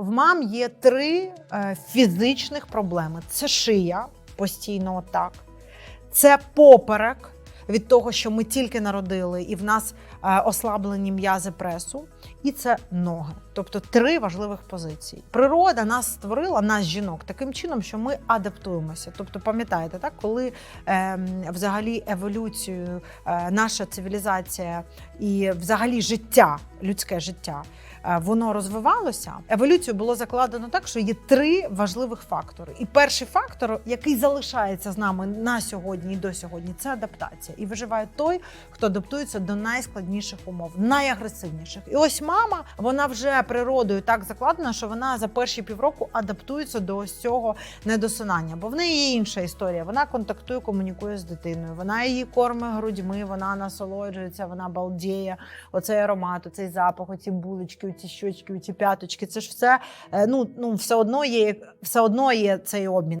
В мам є три е, фізичних проблеми: це шия постійно отак, це поперек від того, що ми тільки народили, і в нас е, ослаблені м'язи пресу, і це ноги. Тобто три важливих позиції. Природа нас створила, нас жінок, таким чином, що ми адаптуємося. Тобто, пам'ятаєте, так, коли е, взагалі еволюцію, е, наша цивілізація і взагалі життя, людське життя. е, Воно розвивалося. Еволюцію було закладено так, що є три важливих фактори. І перший фактор, який залишається з нами на сьогодні і до сьогодні, це адаптація. І виживає той, хто адаптується до найскладніших умов, найагресивніших. І ось мама, вона вже природою так закладена, що вона за перші півроку адаптується до ось цього недосинання. Бо в неї інша історія. Вона контактує, комунікує з дитиною. Вона її кормить грудьми, вона насолоджується, вона балдіє. Оцей аромат, оцей запах, оці булочки, оці щочки, оці п'яточки. Це ж все е, ну, ну все одно є, все одно є цей обмін.